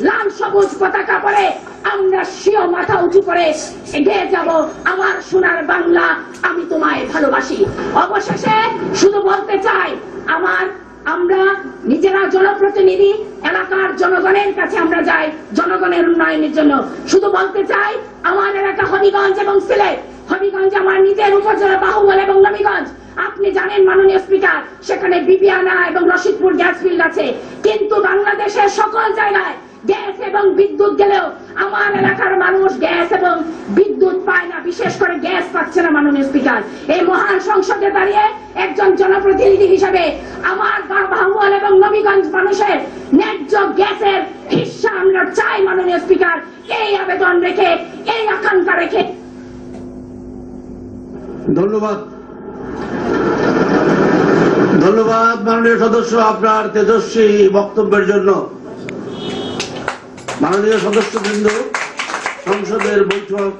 লাল সবুজ পতাকা পরে আমরা সিও মাথা উঁচু করে এগিয়ে যাব আমার সোনার বাংলা। আমি তোমায় ভালোবাসি। অবশেষে শুধু বলতে চাই, আমার, আমরা নিজেরা জনপ্রতিনিধি, এলাকার জনগণের কাছে আমরা যাই, জনগণের উন্নয়নের জন্য। শুধু বলতে চাই, আমার এলাকা হবিগঞ্জ এবং সিলেট। হবিগঞ্জ আমার নিজের উপজেলা বাহুবল এবং নবীগঞ্জ। আপনি জানেন মাননীয় স্পিকার, সেখানে বিবিয়ানা এবং রশিদপুর গ্যাস ফিল্ড আছে। কিন্তু বাংলাদেশের সকল জায়গায় গ্যাস এবং বিদ্যুৎ গেলেও আমার এলাকার মানুষ গ্যাস এবং বিদ্যুৎ পায় না। বিশেষ করে গ্যাস পাচ্ছে না মাননীয় স্পিকার। এই মহান সংসদে দাঁড়িয়ে একজন জনপ্রতিনিধি হিসেবে আমার বাহুবল এবং নবীগঞ্জ মানুষের ন্যায্য গ্যাসের হিস্সা আমরা চাই মাননীয় স্পিকার। এই আবেদন রেখে, এই আকাঙ্ক্ষা রেখে। ধন্যবাদ। ধন্যবাদ মাননীয় সদস্য আপনার তেজস্বী বক্তব্যের জন্য। মাননীয় সদস্যবৃন্দ সংসদের বৈঠক